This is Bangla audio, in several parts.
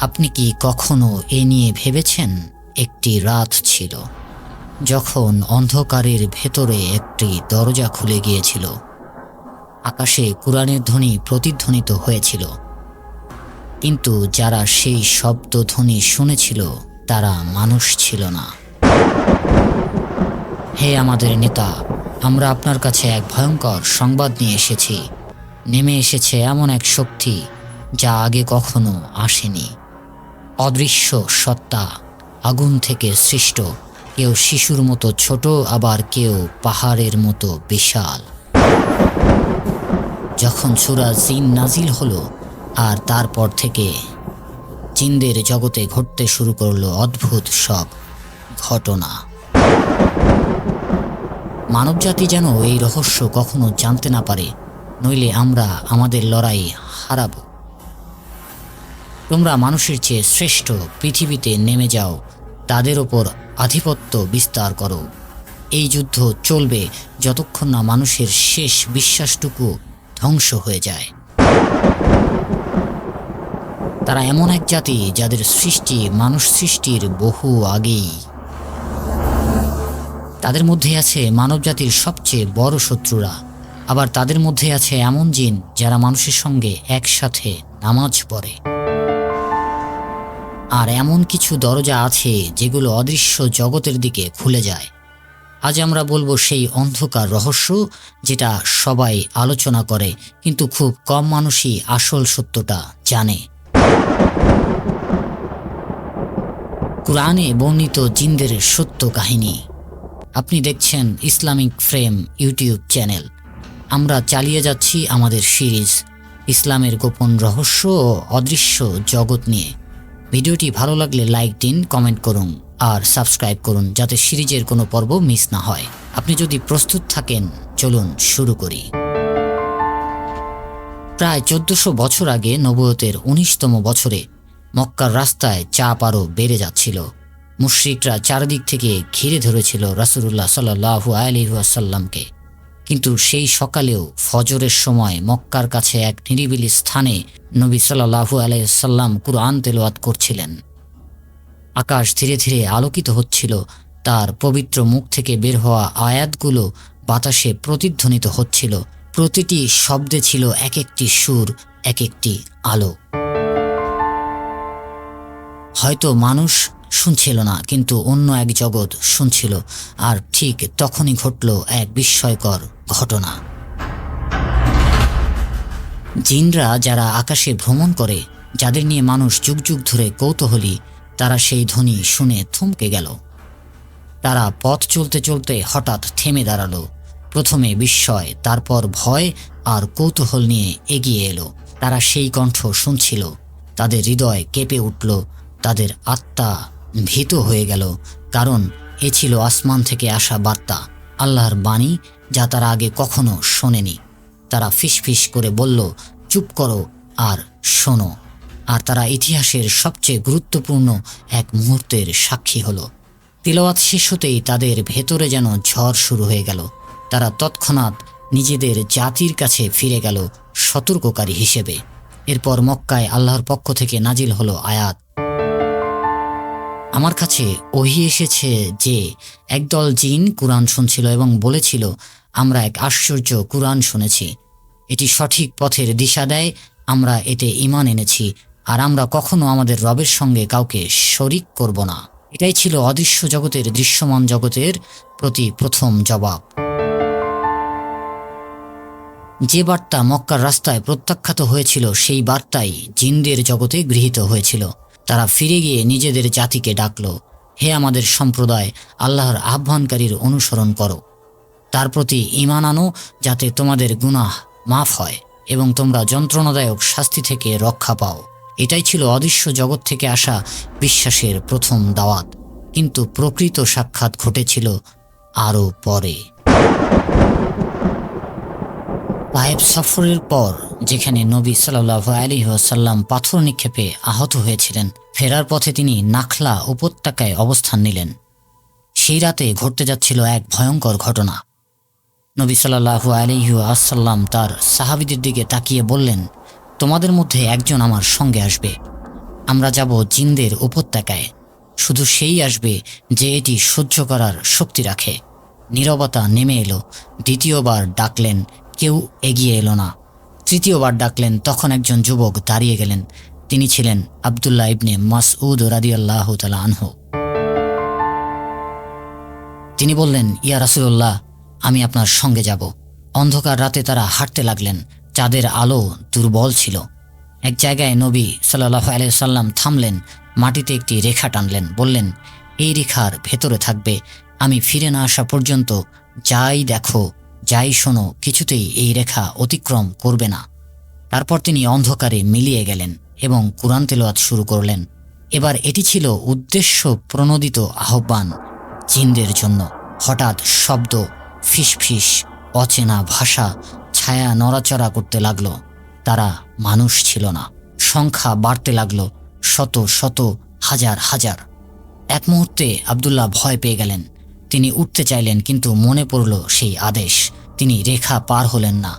আপনি কি কখনো এ নিয়ে ভেবেছেন? একটি রাত ছিল। যখন অন্ধকারের ভেতরে একটি দরজা খুলে গিয়েছিল। আকাশে কোরআনের ধ্বনি প্রতিধ্বনিত হয়েছিল। কিন্তু যারা সেই শব্দ ধ্বনি শুনেছিল, তারা মানুষ ছিল না। হে আমাদের নেতা, আমরা আপনার কাছে এক ভয়ঙ্কর সংবাদ নিয়ে এসেছি। নেমে এসেছে এমন এক শক্তি যা আগে কখনো আসেনি। অদৃশ্য সত্তা, আগুন থেকে সৃষ্ট। কেউ শিশুর মতো ছোট, আবার কেউ পাহাড়ের মতো বিশাল। যখন সুরা জিন নাজিল হলো, আর তারপর থেকে জিনদের জগতে ঘটতে শুরু করল অদ্ভুত সব ঘটনা। মানবজাতি যেন এই রহস্য কখনো জানতে না পারে, নইলে আমরা আমাদের লড়াই হারাবো। তোমরা মানুষের চেয়ে শ্রেষ্ঠ পৃথিবীতে নেমে যাও, তাদের ওপর আধিপত্য বিস্তার করো। এই যুদ্ধ চলবে যতক্ষণ না মানুষের শেষ বিশ্বাসটুকু ধ্বংস হয়ে যায়। তারা এমন এক জাতি যাদের সৃষ্টি মানুষ সৃষ্টির বহু আগেই। তাদের মধ্যে আছে মানবজাতির সবচেয়ে বড় শত্রুরা। আবার তাদের মধ্যে আছে এমন জিন যারা মানুষের সঙ্গে একসাথে নামাজ পড়ে। আর এমন কিছু দরজা আছে যেগুলো অদৃশ্য জগতের দিকে খুলে যায়। আজ আমরা বলব সেই অন্ধকার রহস্য যেটা সবাই আলোচনা করে, কিন্তু খুব কম মানুষই আসল সত্যটা জানে। কোরআনে বর্ণিত জিনদের সত্য কাহিনী। আপনি দেখছেন ইসলামিক ফ্রেম ইউটিউব চ্যানেল। আমরা চালিয়ে যাচ্ছি আমাদের সিরিজ, ইসলামের গোপন রহস্য ও অদৃশ্য জগৎ নিয়ে। ভিডিওটি ভালো লাগলে লাইক দিন, কমেন্ট করুন, আর সাবস্ক্রাইব করুন যাতে সিরিজের কোনো পর্ব মিস না হয়। আপনি যদি প্রস্তুত থাকেন, চলুন শুরু করি। প্রায় চোদ্দশো বছর আগে নবুয়তের উনিশতম বছরে মক্কার রাস্তায় চাপ আরও বেড়ে যাচ্ছিল। মুশ্রিকরা চারদিক থেকে ঘিরে ধরেছিল রাসুলুল্লাহ সাল্লাহু আলিহাসাল্লামকে কিন্তু সেই সকালেও ফজরের সময় মক্কার কাছে এক নিরিবিলি স্থানে নবী সাল্লাহু আলাইসাল্লাম কুরআন তেলোয়াত করছিলেন। আকাশ ধীরে ধীরে আলোকিত হচ্ছিল, তার পবিত্র মুখ থেকে বের হওয়া আয়াতগুলো বাতাসে প্রতিধ্বনিত হচ্ছিল। প্রতিটি শব্দে ছিল এক একটি সুর, এক একটি আলো। হয়তো মানুষ শুনছিল না, কিন্তু অন্য এক জগৎ শুনছিল, আর ঠিক তখনই ঘটল এক বিস্ময়কর ঘটনা। জিনরা যারা আকাশে ভ্রমণ করে, যাদের নিয়ে মানুষ যুগ যুগ ধরে কৌতূহলী, তারা সেই ধ্বনি শুনে থমকে গেল। তারা পথ চলতে চলতে হঠাৎ থেমে দাঁড়াল। প্রথমে বিস্ময়, তারপর ভয় আর কৌতূহল নিয়ে এগিয়ে এলো। তারা সেই কণ্ঠ শুনছিল। তাদের হৃদয় কেঁপে উঠল। তাদের আত্মা ভীত হয়ে গেল, কারণ এ ছিল আসমান থেকে আসা বার্তা, আল্লাহর বাণী যা তারা আগে কখনো শোনেনি। তারা ফিসফিস করে বলল, চুপ করো আর শোনো। আর তারা ইতিহাসের সবচেয়ে গুরুত্বপূর্ণ এক মুহূর্তের সাক্ষী হলো। তিলওয়াত শেষ হতেই তাদের ভেতরে যেন ঝড় শুরু হয়ে গেল। তারা তৎক্ষণাৎ নিজেদের জাতির কাছে ফিরে গেল সতর্ককারী হিসেবে। এরপর মক্কায় আল্লাহর পক্ষ থেকে নাজিল হলো আয়াত। আমার কাছে ওহি এসেছে যে একদল জিন কুরআন শুনছিল এবং বলেছিল, আমরা এক আশ্চর্য কুরআন শুনেছি। এটি সঠিক পথের দিশা দেয়, আমরা এতে ইমান এনেছি, আর আমরা কখনো আমাদের রবের সঙ্গে কাউকে শরিক করব না। এটাই ছিল অদৃশ্য জগতের দৃশ্যমান জগতের প্রতি প্রথম জবাব। যে বার্তা মক্কার রাস্তায় প্রত্যাখ্যাত হয়েছিল, সেই বার্তাই জিনদের জগতে গৃহীত হয়েছিল। তারা ফিরে গিয়ে নিজেদের জাতিকে ডাকল, হে আমাদের সম্প্রদায়, আল্লাহর আহ্বানকারীর অনুসরণ করো। তার প্রতি ইমান আনো যাতে তোমাদের গুনাহ মাফ হয় এবং তোমরা যন্ত্রণাদায়ক শাস্তি থেকে রক্ষা পাও। এটাই ছিল অদৃশ্য জগৎ থেকে আসা বিশ্বাসের প্রথম দাওয়াত। কিন্তু প্রকৃত সাক্ষাৎ ঘটেছিল আরও পরে। পায়েব সফরের পর যেখানে নবী সাল্লাহ আলী সাল্লাম পাথর নিক্ষেপে আহত হয়েছিলেন, ফেরার পথে তিনি নাখলা উপত্যকায় অবস্থান নিলেন। সেই রাতে ঘটতে যাচ্ছিল এক ভয়ঙ্কর ঘটনা। নবী সাল্লাহু আলিহু আসাল্লাম তার সাহাবিদের দিকে তাকিয়ে বললেন, তোমাদের মধ্যে একজন আমার সঙ্গে আসবে। আমরা যাব জিনদের উপত্যকায়। শুধু সেই আসবে যে এটি সহ্য করার শক্তি রাখে। নীরবতা নেমে এলো। দ্বিতীয়বার ডাকলেন কেউ এগিয়ে এলো না। তৃতীয়বার ডাকলেন, তখন একজন যুবক দাঁড়িয়ে গেলেন। তিনি ছিলেন আবদুল্লাহ ইবনে মাসউদ রাদিয়াল্লাহ তালা আনহু। তিনি বললেন, ইয়া রাসুল্লাহ আমি আপনার সঙ্গে যাব। অন্ধকার রাতে তারা হাঁটতে লাগলেন। চাঁদের আলো দুর্বল ছিল। এক জায়গায় নবী সাল্লাহ সাল্লাম থামলেন, মাটিতে একটি রেখা টানলেন, বললেন, এই রেখার ভেতরে থাকবে। আমি ফিরে না আসা পর্যন্ত যাই দেখো। যাই শোনো, কিছুতেই এই রেখা অতিক্রম করবে না। তারপর তিনি অন্ধকারে মিলিয়ে গেলেন এবং কোরআন তেলোয়াত শুরু করলেন। এবার এটি ছিল উদ্দেশ্য প্রণোদিত আহ্বান জিনদের জন্য। হঠাৎ শব্দ ফিসফিস অচেনা ভাষা, ছায়া নড়াচড়া করতে লাগল। তারা মানুষ ছিল না। সংখ্যা বাড়তে লাগল শত শত, হাজার হাজার। এক মুহূর্তে আবদুল্লাহ ভয় পেয়ে গেলেন। তিনি উঠতে চাইলেন, কিন্তু মনে পড়ল সেই আদেশ। তিনি রেখা পার হলেন না।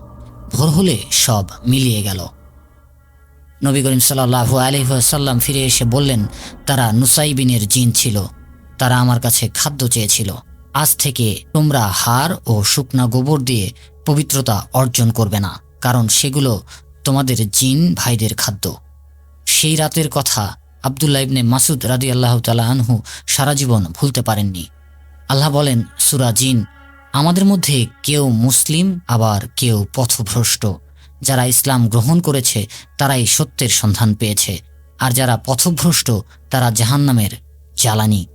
ভোর হলে সব মিলিয়ে গেল। নবী করিম সাল্লাহু আলহাসাল্লাম ফিরে এসে বললেন, তারা নুসাইবিনের জিন ছিল। তারা আমার কাছে খাদ্য চেয়েছিল। আজ থেকে তোমরা হাড় ও শুকনা গোবর দিয়ে পবিত্রতা অর্জন করবে না, কারণ সেগুলো তোমাদের জিন ভাইদের খাদ্য। সেই রাতের কথা আবদুল্লাহ ইবনে মাসুদ রাদি আল্লাহ তালা আনহু সারা জীবন ভুলতে পারেননি। আল্লাহ বলেন, সুরা জিন, আমাদের মধ্যে কেউ মুসলিম, আবার কেউ পথভ্রষ্ট। যারা ইসলাম গ্রহণ করেছে, তারাই সত্যের সন্ধান পেয়েছে। আর যারা পথভ্রষ্ট, তারা জাহান্নামের জ্বালানি।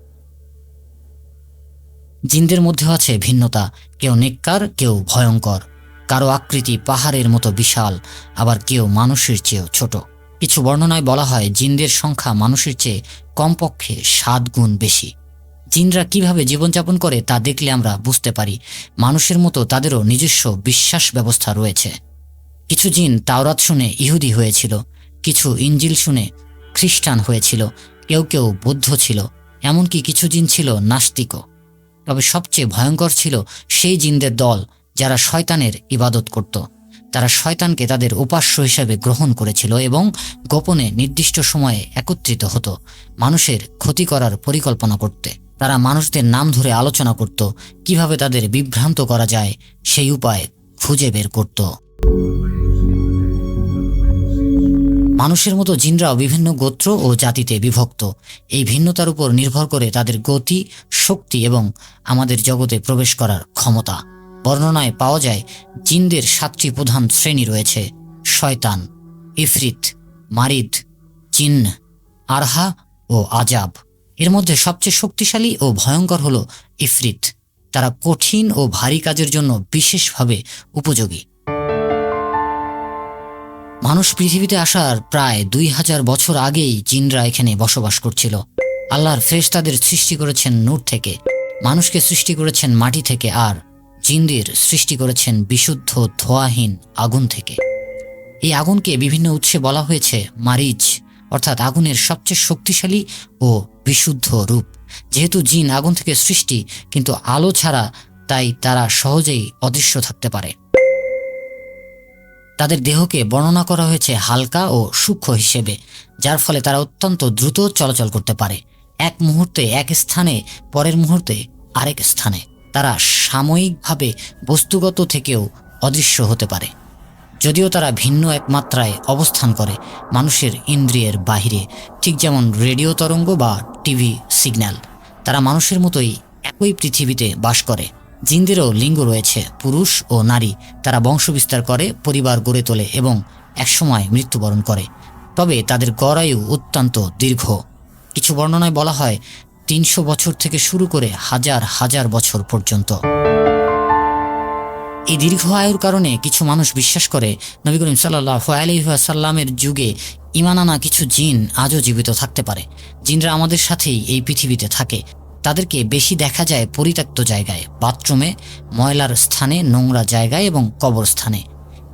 জিনদের মধ্যে আছে ভিন্নতা, কেউ নেককার, কেউ ভয়ঙ্কর। কারও আকৃতি পাহাড়ের মতো বিশাল, আবার কেউ মানুষের চেয়েও ছোট। কিছু বর্ণনায় বলা হয়, জিনদের সংখ্যা মানুষের চেয়ে কমপক্ষে সাত গুণ বেশি। জিনরা কীভাবে জীবনযাপন করে তা দেখলে আমরা বুঝতে পারি। মানুষের মতো তাদেরও নিজস্ব বিশ্বাস ব্যবস্থা রয়েছে। কিছু জিন তাওরাত শুনে ইহুদি হয়েছিল, কিছু ইঞ্জিল শুনে খ্রিস্টান হয়েছিল, কেউ কেউ বৌদ্ধ ছিল, এমনকি কিছু জিন ছিল নাস্তিকও। তবে সবচেয়ে ভয়ঙ্কর ছিল সেই জিনদের দল যারা শয়তানের ইবাদত করত। তারা শয়তানকে তাদের উপাস্য হিসাবে গ্রহণ করেছিল এবং গোপনে নির্দিষ্ট সময়ে একত্রিত হতো। মানুষের ক্ষতি করার পরিকল্পনা করতে। তারা মানুষদের নাম ধরে আলোচনা করত, কীভাবে তাদের বিভ্রান্ত করা যায় সেই উপায় খুঁজে বের করত। মানুষের মতো জিনরাও বিভিন্ন গোত্র ও জাতিতে বিভক্ত। এই ভিন্নতার উপর নির্ভর করে তাদের গতি, শক্তি এবং আমাদের জগতে প্রবেশ করার ক্ষমতা। বর্ণনায় পাওয়া যায়, জিনদের সাতটি প্রধান শ্রেণি রয়েছে। শয়তান, ইফরিত, মারিদ, জিন, আরহা ও আজাব। এর মধ্যে সবচেয়ে শক্তিশালী ও ভয়ঙ্কর হল ইফরিত। তারা কঠিন ও ভারী কাজের জন্য বিশেষভাবে উপযোগী। মানুষ পৃথিবীতে আসার প্রায় দুই হাজার বছর আগেই জিনরা এখানে বসবাস করছিল। আল্লাহর ফ্রেশ তাদের সৃষ্টি করেছেন নূর থেকে, মানুষকে সৃষ্টি করেছেন মাটি থেকে আর জিনদের সৃষ্টি করেছেন বিশুদ্ধ, ধোয়াহীন আগুন থেকে। এই আগুনকে বিভিন্ন উৎসে বলা হয়েছে মারিচ। অর্থাৎ আগুনের সবচেয়ে শক্তিশালী ও বিশুদ্ধ রূপ। যেহেতু জিন আগুন থেকে সৃষ্টি, কিন্তু আলো ছাড়া তাই তারা সহজেই অদৃশ্য থাকতে পারে। তাদের দেহকে বর্ণনা করা হয়েছে হালকা ও সূক্ষ্ম হিসেবে, যার ফলে তারা অত্যন্ত দ্রুত চলাচল করতে পারে। এক মুহূর্তে এক স্থানে, পরের মুহূর্তে আরেক স্থানে। তারা সাময়িকভাবে বস্তুগত থেকেও অদৃশ্য হতে পারে। যদিও তারা ভিন্ন এক মাত্রায় অবস্থান করে মানুষের ইন্দ্রিয়ের বাহিরে, ঠিক যেমন রেডিও তরঙ্গ বা টিভি সিগন্যাল। তারা মানুষের মতোই একই পৃথিবীতে বাস করে। জিনদেরও লিঙ্গ রয়েছে, পুরুষ ও নারী। তারা বংশবিস্তার করে, পরিবার গড়ে তোলে এবং একসময় মৃত্যুবরণ করে। তবে তাদের গড়ায়ু অত্যন্ত দীর্ঘ। কিছু বর্ণনায় বলা হয়, তিনশো বছর থেকে শুরু করে হাজার হাজার বছর পর্যন্ত। এই দীর্ঘ আয়ুর কারণে কিছু মানুষ বিশ্বাস করে নবী করিম সাল্লাহ আলহাসাল্লামের যুগে ইমান আনা কিছু জিন আজও জীবিত থাকতে পারে। জিনরা আমাদের সাথেই এই পৃথিবীতে থাকে। তাদেরকে বেশি দেখা যায় পরিত্যক্ত জায়গায়, বাথরুমে, ময়লার স্থানে, নোংরা জায়গায় এবং কবরস্থানে।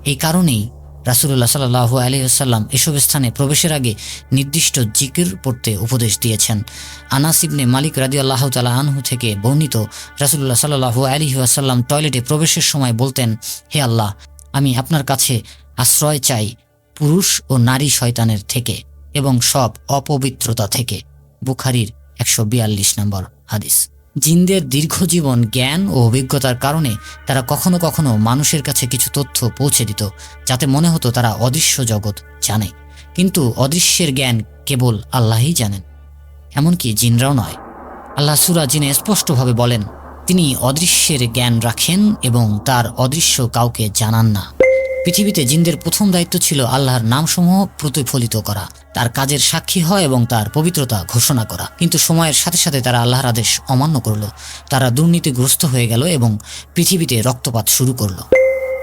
এই কারণেই রাসুল্লাহ সাল্লাহু আলহিহাল্লাম এসব স্থানে প্রবেশের আগে নির্দিষ্ট জিকির পড়তে উপদেশ দিয়েছেন। আনাস ইবনে মালিক রাদি আল্লাহ তালা আনহু থেকে বর্ণিত রাসুল্লাহ সাল্লাহু আলহি আসাল্লাম টয়লেটে প্রবেশের সময় বলতেন, হে আল্লাহ, আমি আপনার কাছে আশ্রয় চাই পুরুষ ও নারী শয়তানের থেকে এবং সব অপবিত্রতা থেকে। বুখারির একশো বিয়াল্লিশ নম্বর হাদিস। জিনদের দীর্ঘ জীবন জ্ঞান ও অভিজ্ঞতার কারণে তারা কখনো কখনো মানুষের কাছে কিছু তথ্য পৌঁছে দিত, যাতে মনে হতো তারা অদৃশ্য জগৎ জানে। কিন্তু অদৃশ্যের জ্ঞান কেবল আল্লাহই জানেন, এমনকি জিনরাও নয়। আল্লাহ সুরা জিনে স্পষ্টভাবে বলেন, তিনি অদৃশ্যের জ্ঞান রাখেন এবং তার অদৃশ্য কাউকে জানান না। পৃথিবীতে জিনদের প্রথম দায়িত্ব ছিল আল্লাহর নামসমূহ প্রতিফলিত করা, তার কাজের সাক্ষী হয় এবং তার পবিত্রতা ঘোষণা করা। কিন্তু সময়ের সাথে সাথে তারা আল্লাহর আদেশ অমান্য করল, তারা দুর্নীতিগ্রস্ত হয়ে গেল এবং পৃথিবীতে রক্তপাত শুরু করল।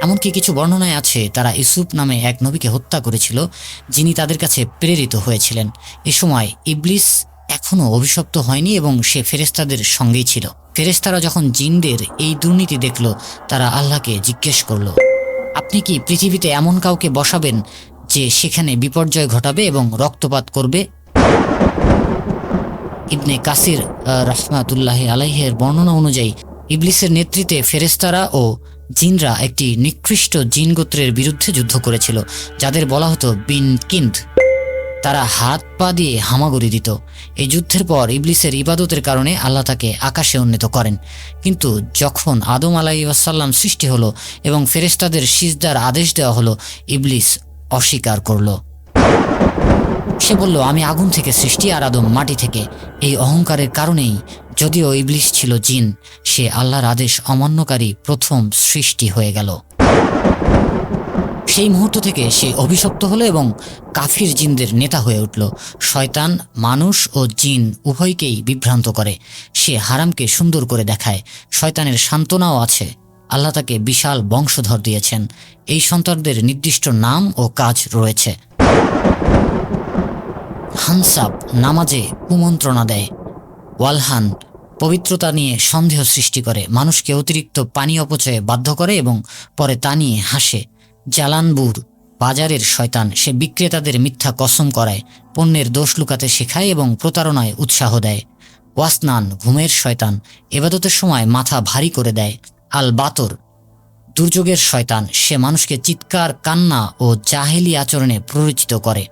এমনকি কিছু বর্ণনায় আছে, তারা ইসুফ নামে এক নবীকে হত্যা করেছিল, যিনি তাদের কাছে প্রেরিত হয়েছিলেন। এ সময় ইবলিস এখনও অভিশপ্ত হয়নি এবং সে ফেরেস্তাদের সঙ্গেই ছিল। ফেরেস্তারা যখন জিনদের এই দুর্নীতি দেখল, তারা আল্লাহকে জিজ্ঞেস করল। আপনি কি পৃথিবীতে এমন কাউকে বসাবেন যে সেখানে বিপর্যয় ঘটাবে এবং রক্তপাত করবে? ইবনে কাসির আহ, রাহমাতুল্লাহ আলাইহের বর্ণনা অনুযায়ী ইবলিসের নেতৃত্বে ফেরেস্তারা ও জিনরা একটি নিকৃষ্ট জিন গোত্রের বিরুদ্ধে যুদ্ধ করেছিল যাদের বলা হতো বিন কিন্দ। তারা হাত পা দিয়ে হামাগুড়ি দিত। এই যুদ্ধের পর ইবলিসের ইবাদতের কারণে আল্লাহ তাকে আকাশে উন্নীত করেন। কিন্তু যখন আদম আলাই ওয়াসাল্লাম সৃষ্টি হলো এবং ফেরেস্তাদের সিজদার আদেশ দেওয়া হলো, ইবলিস অস্বীকার করল। সে বলল, আমি আগুন থেকে সৃষ্টি আর আদম মাটি থেকে। এই অহংকারের কারণেই যদিও ইবলিস ছিল জিন, সে আল্লাহর আদেশ অমান্যকারী প্রথম সৃষ্টি হয়ে গেল। সেই মুহূর্ত থেকে সে অভিশপ্ত হলো এবং কাফির জিনদের নেতা হয়ে উঠল। শয়তান, মানুষ ও জিন উভয়কেই বিভ্রান্ত করে। সে হারামকে সুন্দর করে দেখায়। শয়তানের সান্ত্বনাও আছে। আল্লাহ তাকে বিশাল বংশধর দিয়েছেন। এই সন্তানদের নির্দিষ্ট নাম ও কাজ রয়েছে। হানসাব নামাজে কুমন্ত্রণা দেয়। ওয়ালহান পবিত্রতা নিয়ে সন্দেহ সৃষ্টি করে। মানুষকে অতিরিক্ত পানি অপচয়ে বাধ্য করে এবং পরে তা নিয়ে হাসে। জালানবুর বাজারের শয়তান, সে বিক্রেতাদের মিথ্যা কসম করায়, পণ্যের দোষ লুকাতে শেখায় এবং প্রতারণায় উৎসাহ দেয়। ওয়াসনান, ঘুমের শয়তান, এবাদতের সময় মাথা ভারী করে দেয়। আল বাতর, দুর্যোগের শয়তান, সে মানুষকে চিৎকার, কান্না ও জাহেলি আচরণে প্ররোচিত করে।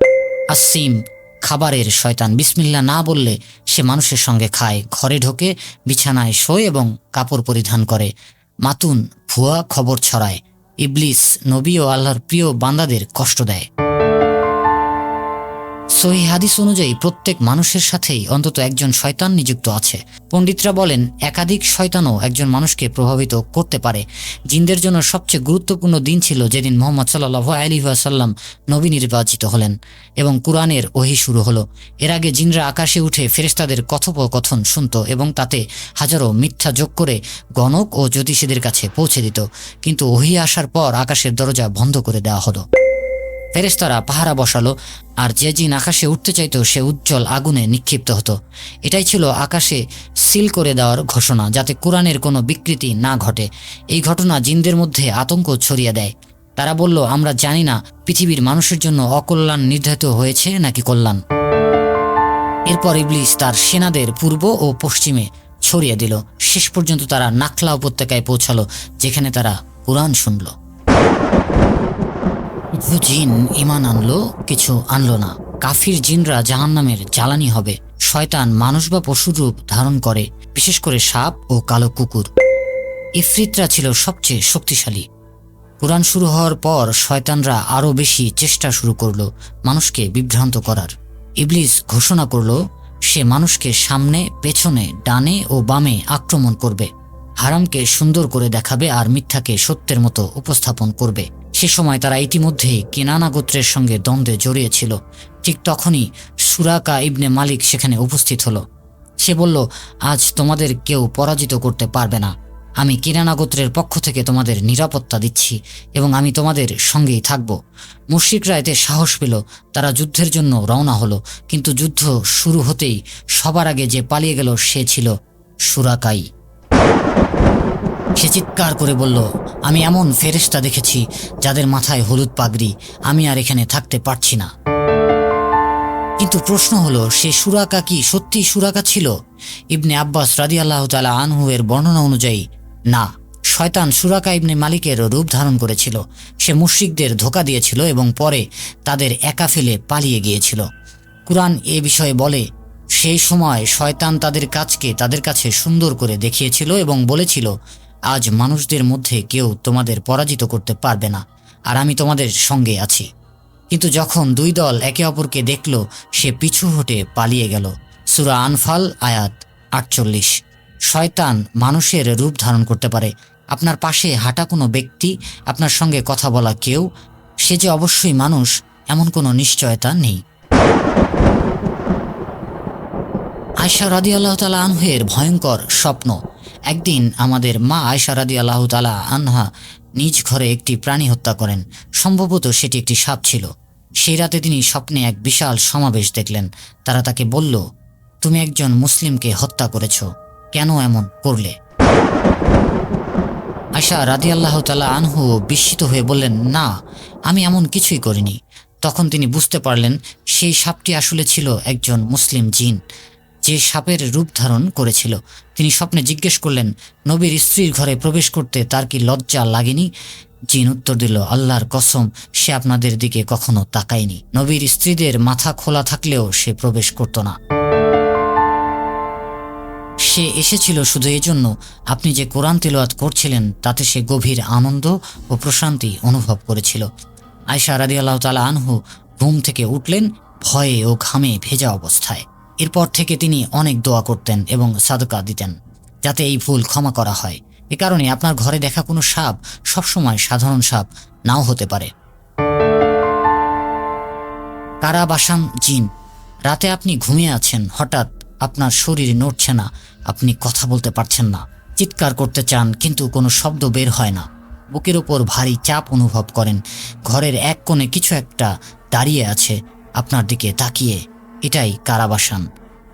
আসিম খাবারের শয়তান বিসমিল্লা না বললে সে মানুষের সঙ্গে খায়, ঘরে ঢোকে, বিছানায় শোয় এবং কাপড় পরিধান করে। মাতুন, ভুয়া খবর ছড়ায়। ইবলিস নবী ও আল্লাহর প্রিয় বান্দাদের কষ্ট দেয়। সহি হাদিস অনুযায়ী প্রত্যেক মানুষের সাথেই অন্তত একজন শয়তান নিযুক্ত আছে। পণ্ডিতরা বলেন, একাধিক শয়তানও একজন মানুষকে প্রভাবিত করতে পারে। জিনদের জন্য সবচেয়ে গুরুত্বপূর্ণ দিন ছিল যেদিন মোহাম্মদ সাল্লাহ আলী সাল্লাম নবী নির্বাচিত হলেন এবং কোরআনের ওহি শুরু হলো। এর আগে জিনরা আকাশে উঠে ফেরেস্তাদের কথোপকথন শুনত এবং তাতে হাজারো মিথ্যা যোগ করে গণক ও জ্যোতিষীদের কাছে পৌঁছে দিত। কিন্তু ওহি আসার পর আকাশের দরজা বন্ধ করে দেওয়া হলো। ফেরেস্তারা পাহারা বসালো, আর যে জিন আকাশে উঠতে চাইতো, সে উজ্জ্বল আগুনে নিক্ষিপ্ত হতো। এটাই ছিল আকাশে সিল করে দেওয়ার ঘোষণা, যাতে কোরআনের কোনো বিকৃতি না ঘটে। এই ঘটনা জিনদের মধ্যে আতঙ্ক ছড়িয়ে দেয়। তারা বলল, আমরা জানি না, পৃথিবীর মানুষের জন্য অকল্যাণ নির্ধারিত হয়েছে নাকি কল্যাণ? এরপর ইবলিস তার সেনাদের পূর্ব ও পশ্চিমে ছড়িয়ে দিল। শেষ পর্যন্ত তারা নাখলা উপত্যকায় পৌঁছালো, যেখানে তারা কোরআন শুনল। কিছু জিন ইমান আনলো, কিছু আনলো না। কাফির জিনরা জাহান্নামের জ্বালানি হবে। শয়তান মানুষ বা পশুর রূপ ধারণ করে, বিশেষ করে সাপ ও কালো কুকুর। ইফরিতরা ছিল সবচেয়ে শক্তিশালী। কোরআন শুরু হওয়ার পর শয়তানরা আরও বেশি চেষ্টা শুরু করল মানুষকে বিভ্রান্ত করার। ইবলিস ঘোষণা করল, সে মানুষকে সামনে, পেছনে, ডানে ও বামে আক্রমণ করবে। হারামকে সুন্দর করে দেখাবে আর মিথ্যাকে সত্যের মতো উপস্থাপন করবে। সে সময় তারা ইতিমধ্যেই কেনানা গোত্রের সঙ্গে দ্বন্দ্বে জড়িয়েছিল। ঠিক তখনই সুরাকা ইবনে মালিক সেখানে উপস্থিত হলো। সে বলল, আজ তোমাদের কেউ পরাজিত করতে পারবে না। আমি কিরানা গোত্রের পক্ষ থেকে তোমাদের নিরাপত্তা দিচ্ছি এবং আমি তোমাদের সঙ্গেই থাকব। মুশ্রিকরা এতে সাহস পেল, তারা যুদ্ধের জন্য রওনা হলো, কিন্তু যুদ্ধ শুরু হতেই সবার আগে যে পালিয়ে গেল সে ছিল সুরাকাই। সে চিৎকার করে বলল, আমি এমন ফেরেশতা দেখেছি যাদের মাথায় হলুদ পাগড়ি। আমি আর এখানে থাকতে পারছি না। কিন্তু প্রশ্ন হলো, সে সুরাকা কি সত্যি সুরাকা ছিল? ইবনে আব্বাস রাদি আল্লাহ তালা আনহু এর বর্ণনা অনুযায়ী, না। শয়তান সুরাকা ইবনে মালিকের রূপ ধারণ করেছিল। সে মুশ্রিকদের ধোকা দিয়েছিল এবং পরে তাদের একা ফেলে পালিয়ে গিয়েছিল। কুরআন এ বিষয়ে বলে, সেই সময় শয়তান তাদের কাজকে তাদের কাছে সুন্দর করে দেখিয়েছিল এবং বলেছিল আজ মানুষদের মধ্যে কেউ তোমাদের পরাজিত করতে পারবে না, আর আমি তোমাদের সঙ্গে আছি। কিন্তু যখন দুই দল একে অপরকে দেখল, সে পিছু হটে পালিয়ে গেল। সুরা আনফাল, আয়াত আটচল্লিশ। শয়তান মানুষের রূপ ধারণ করতে পারে। আপনার পাশে হাঁটা কোনো ব্যক্তি, আপনার সঙ্গে কথা বলা কেউ, সে যে অবশ্যই মানুষ, এমন কোনো নিশ্চয়তা নেই। আয়সা রাদি আল্লাহ তালা আনহের ভয়ঙ্কর স্বপ্ন। একদিন আমাদের মা আয়সা রাদি আল্লাহ তালা আনহা নিজ ঘরে একটি প্রাণী হত্যা করেন। সম্ভবত সেটি একটি সাপ ছিল। সেই রাতে তিনি স্বপ্নে এক বিশাল সমাবেশ দেখলেন। তারা তাকে বলল, তুমি একজন মুসলিমকে হত্যা করেছ। কেন এমন করলে? আশা রাদি আল্লাহ তালা আনহু বিস্মিত হয়ে বললেন, না, আমি এমন কিছুই করিনি। তখন তিনি বুঝতে পারলেন, সেই সাপটি আসলে ছিল একজন মুসলিম জিন। যে সাপের রূপ ধারণ করেছিল। তিনি স্বপ্নে জিজ্ঞেস করলেন, নবীর স্ত্রীর ঘরে প্রবেশ করতে তার কি লজ্জা লাগেনি? জিন উত্তর দিল, আল্লাহর কসম, সে আপনাদের দিকে কখনো তাকায়নি। নবীর স্ত্রীদের মাথা খোলা থাকলেও সে প্রবেশ করত না। সে এসেছিল শুধু এজন্য, আপনি যে কোরআন তিলওয়াত করছিলেন, তাতে সে গভীর আনন্দ ও প্রশান্তি অনুভব করেছিল। আয়সা রাদি আল্লাহ তালা আনহু ঘুম থেকে উঠলেন, ভয়ে ও ঘামে ভেজা অবস্থায়। এরপর থেকে তিনি অনেক দোয়া করতেন এবং সাদকা দিতেন, যাতে এই ভুল ক্ষমা করা হয়। এ কারণে আপনার ঘরে দেখা কোনো সাপ সবসময় সাধারণ সাপ নাও হতে পারে। কারাবাসাম জিন, রাতে আপনি ঘুমিয়ে আছেন, হঠাৎ আপনার শরীর নড়ছে না, আপনি কথা বলতে পারছেন না, চিৎকার করতে চান, কিন্তু কোনো শব্দ বের হয় না। বুকের ওপর ভারী চাপ অনুভব করেন, ঘরের এক কোণে কিছু একটা দাঁড়িয়ে আছে, আপনার দিকে তাকিয়ে। এটাই কারাবাসান।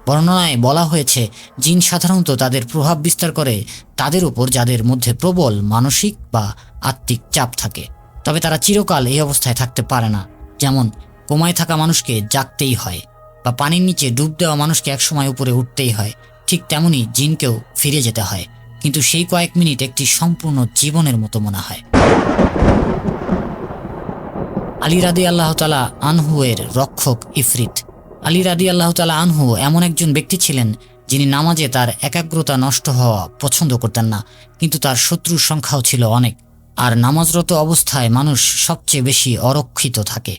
বর্ণনায় বলা হয়েছে, জিন সাধারণত তাদের প্রভাব বিস্তার করে, তাদের উপর যাদের মধ্যে প্রবল মানসিক বা আত্মিক চাপ থাকে। তবে তারা চিরকাল এই অবস্থায় থাকতে পারে না। যেমন, কোমায় থাকা মানুষকে জাগতেই হয় বা পানির নিচে ডুব দেওয়া মানুষকে একসময় উপরে উঠতেই হয়। ঠিক তেমনি জিনকেও ফিরে যেতে হয়। কিন্তু সেই কয়েক মিনিট একটি সম্পূর্ণ জীবনের মতো মনে হয়। আলী রাদি আল্লাহ তালা আনহু এর রক্ষক ইফরিত। আলী রাদি আল্লাহ তালা আনহু এমন একজন ব্যক্তি ছিলেন যিনি নামাজে তার একাগ্রতা নষ্ট হওয়া পছন্দ করতেন না, কিন্তু তার শত্রুর সংখ্যাও ছিল অনেক। আর নামাজরত অবস্থায় মানুষ সবচেয়ে বেশি অরক্ষিত থাকে।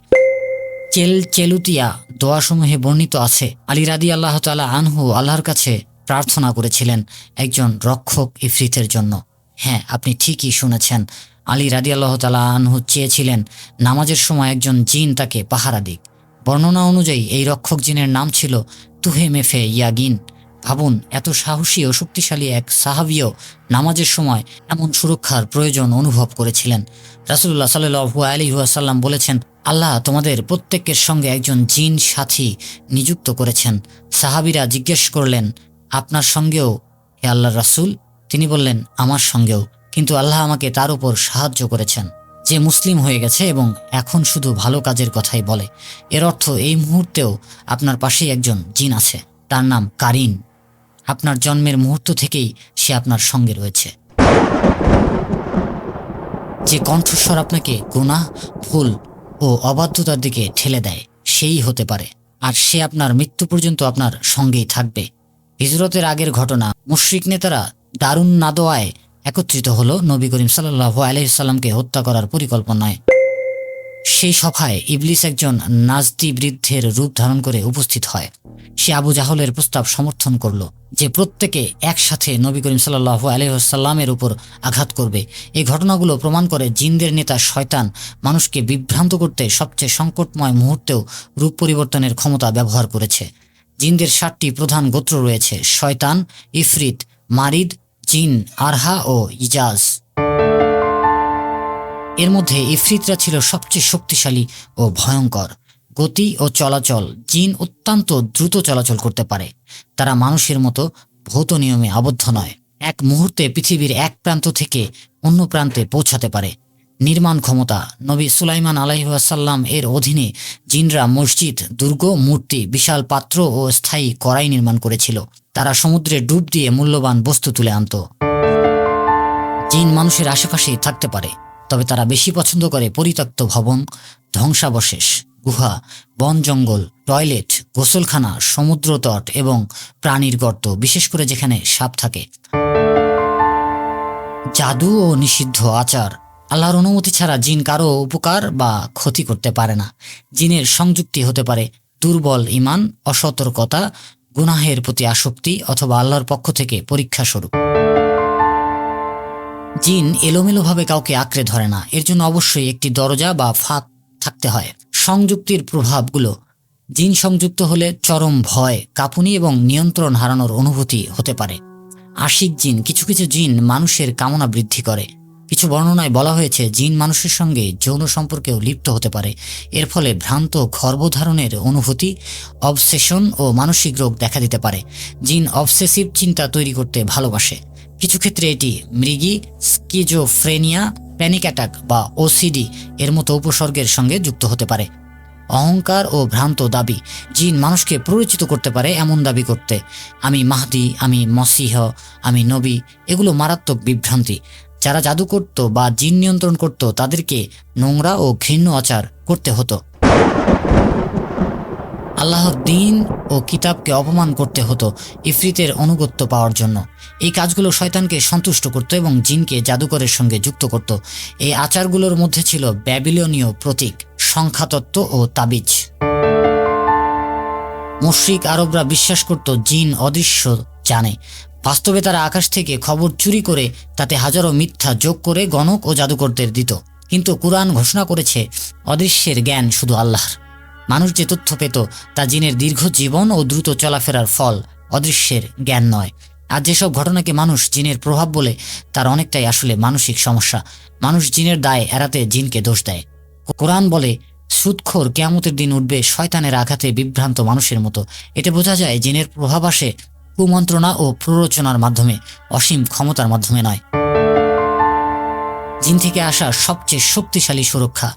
চেল, চেলুতিয়া দোয়াসমূহে বর্ণিত আছে, আলী রাদি আল্লাহ তালা আনহু আল্লাহর কাছে প্রার্থনা করেছিলেন একজন রক্ষক ইফরিতের জন্য। হ্যাঁ আপনি ঠিকই শুনেছেন, আলী রাদি আল্লাহ তালা আনহু চেয়েছিলেন নামাজের সময় একজন জিন তাকে পাহারা দিক। বর্ণনা অনুযায়ী এই রক্ষক জিনের নাম ছিল তুহে মেফে ইয়াগিন। ভাবুন, এত সাহসী ও শক্তিশালী এক সাহাবিও নামাজের সময় এমন সুরক্ষার প্রয়োজন অনুভব করেছিলেন। রাসুল্লাহ সাল্লু আলিহাসাল্লাম বলেছেন, আল্লাহ তোমাদের প্রত্যেকের সঙ্গে একজন জিন সাথী নিযুক্ত করেছেন। সাহাবিরা জিজ্ঞেস করলেন, আপনার সঙ্গেও হে আল্লাহ রাসুল? তিনি বললেন, আমার সঙ্গেও। কিন্তু আল্লাহ আমাকে তার উপর সাহায্য করেছেন। যে মুসলিম হয়ে গেছে এবং এখন শুধু ভালো কাজের কথাই বলে। এর অর্থ এই মুহূর্তেও আপনার পাশেই একজন জিন আছে। তার নাম কারিন। আপনার জন্মের মুহূর্ত থেকেই সে আপনার সঙ্গে রয়েছে। যে কণ্ঠস্বর আপনাকে গুনাহ, ভুল ও অবাধ্যতার দিকে ঠেলে দেয়, সেই হতে পারে। আর সে আপনার মৃত্যু পর্যন্ত আপনার সঙ্গেই থাকবে। হিজরতের আগের ঘটনা, মুশ্রিক নেতারা দারুণ নাদোয়ায় একত্রিত হলো নবী করিম সাল্লাহ আলহিসাল্লামকে হত্যা করার পরিকল্পনায়। সেই সভায় ইবলিস একজন নাজদি বৃদ্ধের রূপ ধারণ করে উপস্থিত হয়। সে আবু জাহলের প্রস্তাব সমর্থন করল যে প্রত্যেকে একসাথে নবী করিম সাল্লাহ আলহিহাসাল্লামের উপর আঘাত করবে। এই ঘটনাগুলো প্রমাণ করে জিনদের নেতা শয়তান মানুষকে বিভ্রান্ত করতে সবচেয়ে সংকটময় মুহূর্তেও রূপ পরিবর্তনের ক্ষমতা ব্যবহার করেছে। জিনদের সাতটি প্রধান গোত্র রয়েছে, শয়তান, ইফরিত, মারিদ জিন, আরহা ও ইজাজ। এর মধ্যে ইফরিতরা ছিল সবচেয়ে শক্তিশালী ও ভয়ঙ্কর। গতি ও চলাচল, জিন অত্যন্ত দ্রুত চলাচল করতে পারে। তারা মানুষের মতো ভৌত নিয়মে আবদ্ধ নয়। এক মুহূর্তে পৃথিবীর এক প্রান্ত থেকে অন্য প্রান্তে পৌঁছাতে পারে। নির্মাণ ক্ষমতা। নবী সুলাইমান আলাইহাসাল্লাম এর অধীনে জিনরা মসজিদ, দুর্গ, মূর্তি, বিশাল পাত্র ও স্থায়ী কড়াই নির্মাণ করেছিল। তারা সমুদ্রে ডুব দিয়ে মূল্যবান বস্তু তুলে আনত। জিন মানুষের আশেপাশেই থাকতে পারে, তবে তারা বেশি পছন্দ করে পরিত্যক্ত ভবন, ধ্বংসাবশেষ, গুহা, বন জঙ্গল, টয়লেট, গোসলখানা সমুদ্রতট এবং প্রাণীর গর্ত, বিশেষ করে যেখানে সাপ থাকে। জাদু ও নিষিদ্ধ আচার আল্লাহর অনুমতি ছাড়া জিন কারও উপকার বা ক্ষতি করতে পারে না। জিনের সংযুক্তি হতে পারে দুর্বল ইমান, অসতর্কতা, গুনাহের প্রতি আসক্তি অথবা আল্লাহর পক্ষ থেকে পরীক্ষা স্বরূপ। জিন এলোমেলোভাবে কাউকে আঁকড়ে ধরে না। এর জন্য অবশ্যই একটি দরজা বা ফাঁক থাকতে হয়। সংযুক্তির প্রভাবগুলো। জিন সংযুক্ত হলে চরম ভয়, কাঁপুনি এবং নিয়ন্ত্রণ হারানোর অনুভূতি হতে পারে। আশিক জিন, কিছু কিছু জিন মানুষের কামনা বৃদ্ধি করে। কিছু বর্ণনায় বলা হয়েছে, জিন মানুষের সঙ্গে যৌন সম্পর্কেও লিপ্ত হতে পারে। এর ফলে ভ্রান্ত গর্ভধারণের অনুভূতি, অবসেশন ও মানসিক রোগ দেখা দিতে পারে। জিন অবসেসিভ চিন্তা তৈরি করতে ভালোবাসে। কিছু ক্ষেত্রে এটি মৃগি, স্কিজোফ্রেনিয়া, প্যানিক অ্যাটাক বা ওসিডি এর মতো উপসর্গের সঙ্গে যুক্ত হতে পারে। অহংকার ও ভ্রান্ত দাবি, জিন মানুষকে প্ররোচিত করতে পারে এমন দাবি করতে। আমি মাহদি, আমি মসিহ, আমি নবী, এগুলো মারাত্মক বিভ্রান্তি। যারা জাদু করত বা জিন নিয়ন্ত্রণ করত, তাদেরকে নোংরা ও ঘৃণ্য আচার করতে হতো। আল্লাহর দিন ও কিতাবকে অপমান করতে হতো ইফরিতের অনুগত্য পাওয়ার জন্য। এই কাজগুলো শয়তানকে সন্তুষ্ট করত এবং জিনকে জাদুকরের সঙ্গে যুক্ত করত। এই আচারগুলোর মধ্যে ছিল ব্যাবিলনীয় প্রতীক, সংখ্যাতত্ত্ব ও তাবিজ। মুশ্রিক আরবরা বিশ্বাস করত জিন অদৃশ্য জানে। বাস্তবে তারা আকাশ থেকে খবর চুরি করে, তাতে হাজারো মিথ্যা যোগ করে গণক ও জাদুকরদের দিত। কিন্তু কোরআন ঘোষণা করেছে, অদৃশ্যের জ্ঞান শুধু আল্লাহর। মানুষ যে তথ্য পেত, তা জিনের দীর্ঘ জীবন ও দ্রুত চলাফেরার ফল, অদৃশ্যের জ্ঞান নয়। আর যেসব ঘটনাকে মানুষ জিনের প্রভাব বলে, তার অনেকটাই আসলে মানসিক সমস্যা। মানুষ জিনের দায় এড়াতে জিনকে দোষ দেয়। কোরআন বলে, সুদখোর কেয়ামতের দিন উঠবে শয়তানের আঘাতে বিভ্রান্ত মানুষের মতো। এতে বোঝা যায় জিনের প্রভাব আসে কুমন্ত্রণা ও প্ররোচনার মাধ্যমে, অসীম ক্ষমতার মাধ্যমে নয়। জিন থেকে আসা সবচেয়ে শক্তিশালী সুরক্ষা,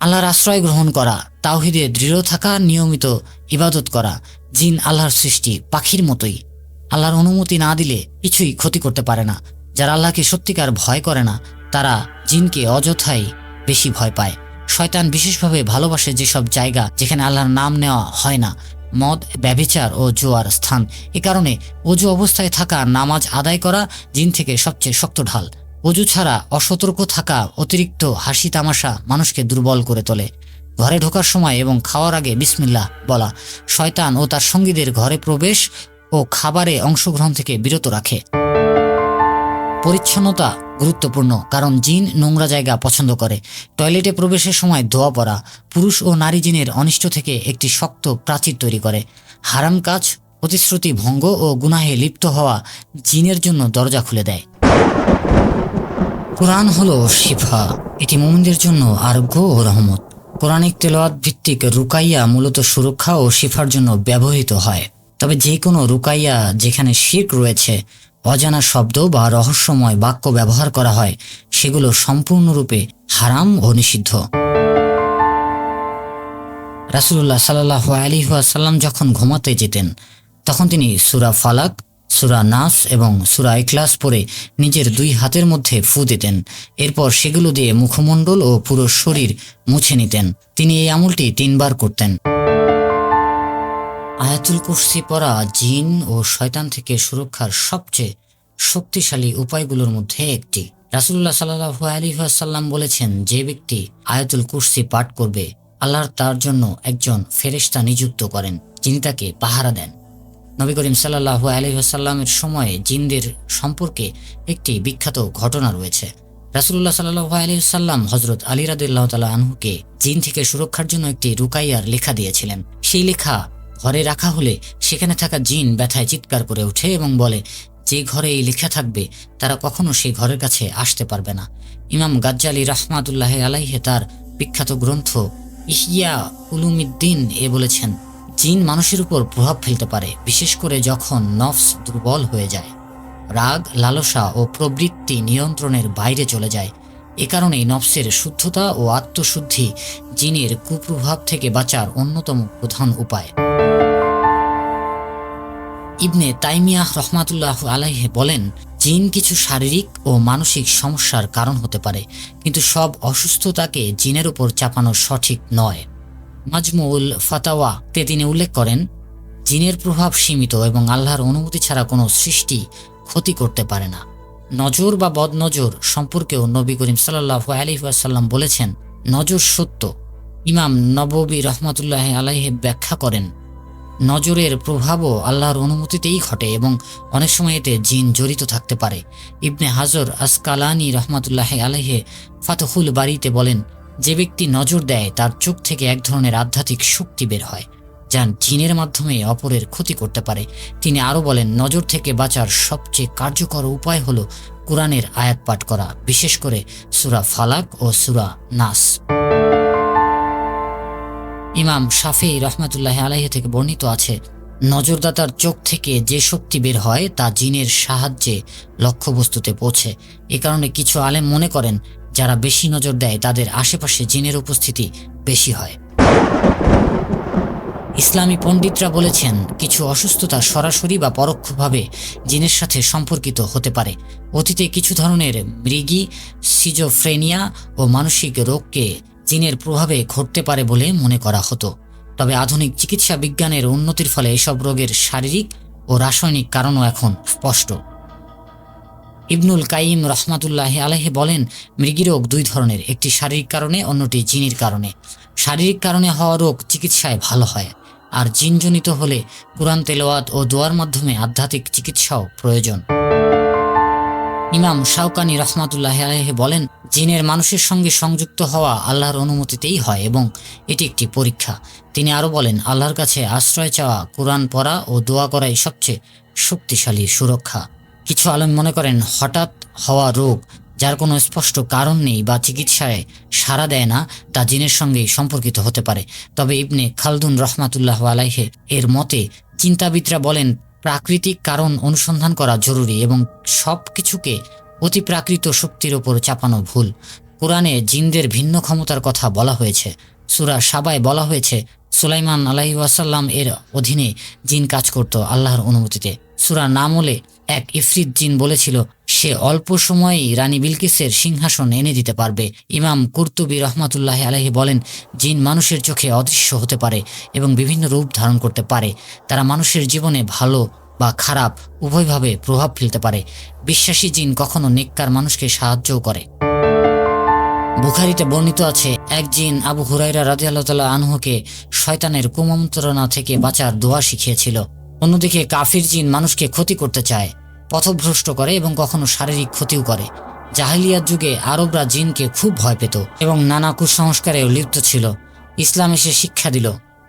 আল্লাহর আশ্রয় গ্রহণ করা, তাওহিদে দৃঢ় থাকা, নিয়মিত ইবাদত করা, জিন আল্লাহর সৃষ্টি, পাখির মতোই। আল্লাহর অনুমতি না দিলে কিছুই ক্ষতি করতে পারে না। যারা আল্লাহকে সত্যিকার ভয় করে না, তারা জিনকে অযথাই বেশি ভয় পায়। শয়তান বিশেষভাবে ভালোবাসে যেসব জায়গা যেখানে আল্লাহর নাম নেওয়া হয় না। মদ, ব্যভিচার ও জোয়ার স্থান। এ কারণে অজু অবস্থায় থাকা, নামাজ আদায় করা জিন থেকে সবচেয়ে শক্ত ঢাল। অজু ছাড়া অসতর্ক থাকা, অতিরিক্ত হাসি তামাশা মানুষকে দুর্বল করে তোলে। ঘরে ঢোকার সময় এবং খাওয়ার আগে বিসমিল্লা বলা শয়তান ও তার সঙ্গীদের ঘরে প্রবেশ ও খাবারে অংশগ্রহণ থেকে বিরত রাখে। পরিচ্ছন্নতা গুরুত্বপূর্ণ, কারণ জিন নোংরা জায়গা পছন্দ করে। টয়লেটে প্রবেশের সময় ধোয়া পড়া পুরুষ ও নারী জিনের অনিষ্ট থেকে একটি শক্ত প্রাচীর তৈরি করে। হারাম কাজ, প্রতিশ্রুতি ভঙ্গ ও গুনাহে লিপ্ত হওয়া জিনের জন্য দরজা খুলে দেয়। কোরআন হলো শিফা, এটি মোমিনদের জন্য আরোগ্য ও রহমত। কোরআনিক তেলাওয়াত ভিত্তিক রুকাইয়া মূলত সুরক্ষা ও শিফার জন্য ব্যবহৃত হয়। তবে যে কোনো রুকাইয়া যেখানে শির্ক রয়েছে অজানা শব্দ বা রহস্যময় বাক্য ব্যবহার করা হয়। সেগুলো সম্পূর্ণরূপে হারাম ও নিষিদ্ধ। রাসুল্লাহ সাল্লাহ আলিহাসাল্লাম যখন ঘুমাতে যেতেন, তখন তিনি সুরা ফালাক, সুরা নাস এবং সুরা ইখলাস পরে নিজের দুই হাতের মধ্যে ফু দিতেন। এরপর সেগুলো দিয়ে মুখমণ্ডল ও পুরো শরীর মুছে নিতেন। তিনি এই আমলটি তিনবার করতেন। আয়াতুল কুরসি পড়া জিন ও শয়তান থেকে সুরক্ষার সবচেয়ে শক্তিশালী উপায়গুলোর মধ্যে একটি। রাসুল্লাহ সাল্লাহ আলিহাসাল্লাম বলেছেন, যে ব্যক্তি আয়াতুল কুরসি পাঠ করবে আল্লাহ তার জন্য একজন ফেরেশতা নিযুক্ত করেন, যিনি তাকে পাহারা দেন। নবী করিম সাল্লাহ আলহিহাসাল্লামের সময়ে জিনদের সম্পর্কে একটি বিখ্যাত ঘটনা রয়েছে। রাসুল্লাহ সাল্লাহ আলহিহাল্লাম হজরত আলী রাদুল্লাহ আনহুকে জিন থেকে সুরক্ষার জন্য একটি রুকাইয়ার লেখা দিয়েছিলেন। সেই লেখা ঘরে রাখা হলে সেখানে থাকা জিন ব্যথায় চিৎকার করে ওঠে এবং বলে, যে ঘরে এই লেখা থাকবে, তারা কখনো সেই ঘরের কাছে আসতে পারবে না। ইমাম গাজ্জালি রহমাতুল্লাহ আলাইহে তার বিখ্যাত গ্রন্থ ইহিয়া উলুমিদ্দিন এ বলেছেন, জিন মানুষের উপর প্রভাব ফেলতে পারে, বিশেষ করে যখন নফস দুর্বল হয়ে যায়। রাগ, লালসা ও প্রবৃত্তি নিয়ন্ত্রণের বাইরে চলে যায়। এ কারণেই নফসের শুদ্ধতা ও আত্মশুদ্ধি জিনের কুপ্রভাব থেকে বাঁচার অন্যতম প্রধান উপায়। ইবনে তাইমিয়াহ রহমাতুল্লাহ আলাইহে বলেন, জিন কিছু শারীরিক ও মানসিক সমস্যার কারণ হতে পারে, কিন্তু সব অসুস্থতাকে জিনের উপর চাপানো সঠিক নয়। মাজমুল ফাতাওয়াতে তিনি উল্লেখ করেন, জিনের প্রভাব সীমিত এবং আল্লাহর অনুমতি ছাড়া কোনো সৃষ্টি ক্ষতি করতে পারে না। নজর বা বদনজর সম্পর্কেও নবী করিম সাল্লাহ আলহিহাসাল্লাম বলেছেন, নজর সত্য। ইমাম নববী রহমতুল্লাহ আলাইহে ব্যাখ্যা করেন, নজরের প্রভাবও আল্লাহর অনুমতিতেই ঘটে এবং অনেক সময় এতে জিন জড়িত থাকতে পারে। ইবনে হাজর আসকালানি রহমতুল্লাহ আলাইহে ফাতহুল বাড়িতে বলেন, যে ব্যক্তি নজর দেয় তার চোখ থেকে এক ধরনের আধ্যাত্মিক শক্তি বের হয়। যা জিনের মাধ্যমে অপরের ক্ষতি করতে পারে। তিনি আরও বলেন, নজর থেকে বাঁচার সবচেয়ে কার্যকর উপায় হল কোরআনের আয়াত পাঠ করা, বিশেষ করে সুরা ফালাক ও সুরা নাস। ইমাম শাফি রহমতুল্লাহ আলাইহে থেকে বর্ণিত আছে, নজরদাতার চোখ থেকে যে শক্তি বের হয় তা জিনের সাহায্যে লক্ষ্যবস্তুতে পৌঁছে। এ কারণে কিছু আলেম মনে করেন, যারা বেশি নজর দেয় তাদের আশেপাশে জিনের উপস্থিতি বেশি হয়। ইসলামী পণ্ডিতরা বলেছেন, কিছু অসুস্থতা সরাসরি বা পরোক্ষভাবে জিনের সাথে সম্পর্কিত হতে পারে। অতীতে কিছু ধরনের মৃগী, সিজোফ্রেনিয়া ও মানসিক রোগকে জিনের প্রভাবে ঘটতে পারে বলে মনে করা হতো। তবে আধুনিক চিকিৎসা বিজ্ঞানের উন্নতির ফলে এসব রোগের শারীরিক ও রাসায়নিক কারণও এখন স্পষ্ট। ইবনুল কাইম রহমাতুল্লাহ আলহে বলেন মৃগীরোগ দুই ধরনের, একটি শারীরিক কারণে, অন্যটি জিনের কারণে। শারীরিক কারণে হওয়া রোগ চিকিৎসায় ভালো হয়। আর জিনজনিত হলে কোরআন তেলাওয়াত ও দোয়ার মাধ্যমে আধ্যাত্মিক চিকিৎসাও প্রয়োজন। ইমাম শাওকানি রহমাতুল্লাহ আলহে বলেন, জিনের মানুষের সঙ্গে সংযুক্ত হওয়া আল্লাহর অনুমতিতেই হয় এবং এটি একটি পরীক্ষা। তিনি আরও বলেন, আল্লাহর কাছে আশ্রয় চাওয়া, কোরআন পড়া ও দোয়া করাই সবচেয়ে শক্তিশালী সুরক্ষা। কিছু আলম মনে করেন, হঠাৎ হওয়া রোগ যার কোনো স্পষ্ট কারণ নেই বা চিকিৎসায় সাড়া দেয় না, তা জিনের সঙ্গেই সম্পর্কিত হতে পারে। তবে ইবনে খালদুন রহমাতুল্লাহ আলাইহে এর মতে, চিন্তাবিদরা বলেন, প্রাকৃতিক কারণ অনুসন্ধান করা জরুরি এবং সব কিছুকে অতিপ্রাকৃত শক্তির ওপর চাপানো ভুল। কোরআনে জিনদের ভিন্ন ক্ষমতার কথা বলা হয়েছে। সুরা সাবায় বলা হয়েছে সুলাইমান আলাহি ওয়াসাল্লাম এর অধীনে জিন কাজ করত আল্লাহর অনুমতিতে। সুরা নামলে এক ইফরিত জিন বলেছিল, সে অল্প সময়েই রানী বিলকিসের সিংহাসন এনে দিতে পারবে। ইমাম কুর্তুবী রহমাতুল্লাহ আলহি বলেন, জিন মানুষের চোখে অদৃশ্য হতে পারে এবং বিভিন্ন রূপ ধারণ করতে পারে। তারা মানুষের জীবনে ভালো বা খারাপ উভয়ভাবে প্রভাব ফেলতে পারে। বিশ্বাসী জিন কখনো নেককার মানুষকে সাহায্যও করে। বুখারিতে বর্ণিত আছে, এক জিন আবু হুরাইরা রাজিয়াল্লাহ আনহুকে শয়তানের কুমন্ত্রণা থেকে বাঁচার দোয়া শিখিয়েছিল। অন্যদিকে কাফির জিন মানুষকে ক্ষতি করতে চায়, পথভ্রষ্ট করে এবং কখনো শারীরিক ক্ষতিও করে। জাহিলিয়ার যুগে আরবরা জিনকে খুব ভয় পেত এবং নানা কুসংস্কারেও লিপ্ত ছিল। ইসলাম এসে শিক্ষা দিল,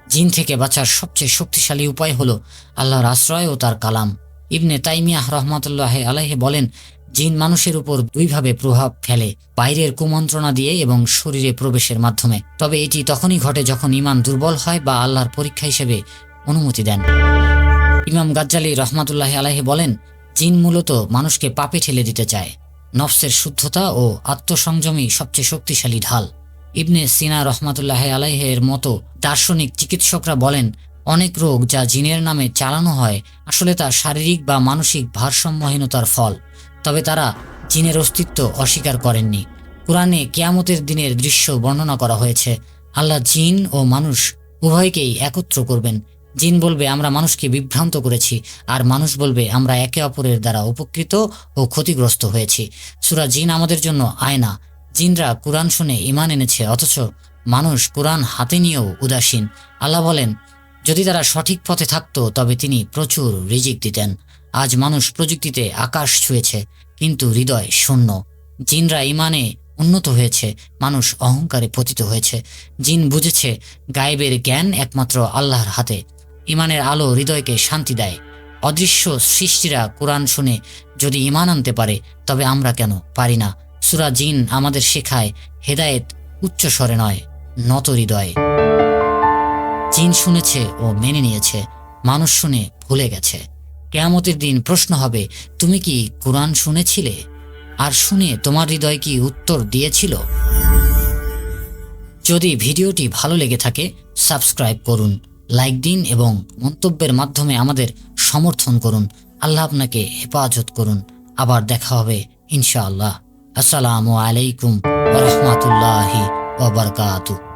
জিন থেকে বাঁচার সবচেয়ে শক্তিশালী উপায় হলো আল্লাহর আশ্রয় ও তার কালাম। ইবনে তাইমিয়াহ রহমতুল্লাহ আলাহে বলেন, জিন মানুষের উপর দুইভাবে প্রভাব ফেলে, বাইরের কুমন্ত্রণা দিয়ে এবং শরীরে প্রবেশের মাধ্যমে। তবে এটি তখনই ঘটে যখন ইমান দুর্বল হয় বা আল্লাহর পরীক্ষা হিসেবে অনুমতি দেন। ইমাম গাজ্জালি রহমাতুল্লাহ আলাহি বলেন, জিন মূলত মানুষকে পাপে ঠেলে দিতে চায়। নফসের শুদ্ধতা ও আত্মসংযমী সবচেয়ে শক্তিশালী ঢাল। ইবনে সিনা রহমাতুল্লাহ আলাইহের মতো দার্শনিক চিকিৎসকরা বলেন অনেক রোগ যা জিনের নামে চালানো হয়, আসলে তা শারীরিক বা মানসিক ভারসাম্যহীনতার ফল। তবে তারা জিনের অস্তিত্ব অস্বীকার করেননি। কোরআনে কেয়ামতের দিনের দৃশ্য বর্ণনা করা হয়েছে, আল্লাহ জিন ও মানুষ উভয়কেই একত্র করবেন। জিন বলবে, আমরা মানুষকে বিভ্রান্ত করেছি। আর মানুষ বলবে, আমরা একে অপরের দ্বারা উপকৃত ও ক্ষতিগ্রস্ত হয়েছি। সুরা জিন আমাদের জন্য আয়না। জিনরা কোরআন শুনে ইমান এনেছে, অথচ মানুষ কোরআন হাতে নিয়েও উদাসীন। আল্লাহ বলেন যদি তারা সঠিক পথে থাকতো, তবে তিনি প্রচুর রিজিক দিতেন। আজ মানুষ প্রযুক্তিতে আকাশ ছুঁয়েছে, কিন্তু হৃদয় শূন্য। জিনরা ইমানে উন্নত হয়েছে, মানুষ অহংকারে পতিত হয়েছে। জিন বুঝেছে, গায়েবের জ্ঞান একমাত্র আল্লাহর হাতে। ইমানের আলো হৃদয়কে শান্তি দেয়। অদৃশ্য সৃষ্টিরা কোরআন শুনে, যদি ইমান আনতে পারে, তবে আমরা কেন পারি না? সুরা জিন আমাদের শেখায়, হেদায়েত উচ্চ স্বরে নয়, নত হৃদয়ে। জিন শুনেছে ও মেনে নিয়েছে। মানুষ শুনে ভুলে গেছে। কেয়ামতের দিন প্রশ্ন হবে, তুমি কি কোরআন শুনেছিলে? আর শুনে তোমার হৃদয় কি উত্তর দিয়েছিল? যদি ভিডিওটি ভালো লেগে থাকে, সাবস্ক্রাইব করুন, লাইক দিন এবং মন্তব্যের মাধ্যমে আমাদের সমর্থন করুন। আল্লাহ আপনাকে হেফাজত করুন। আবার দেখা হবে, ইনশাআল্লাহ। আসসালামু আলাইকুম রহমতুল্লাহি ওবরকাতু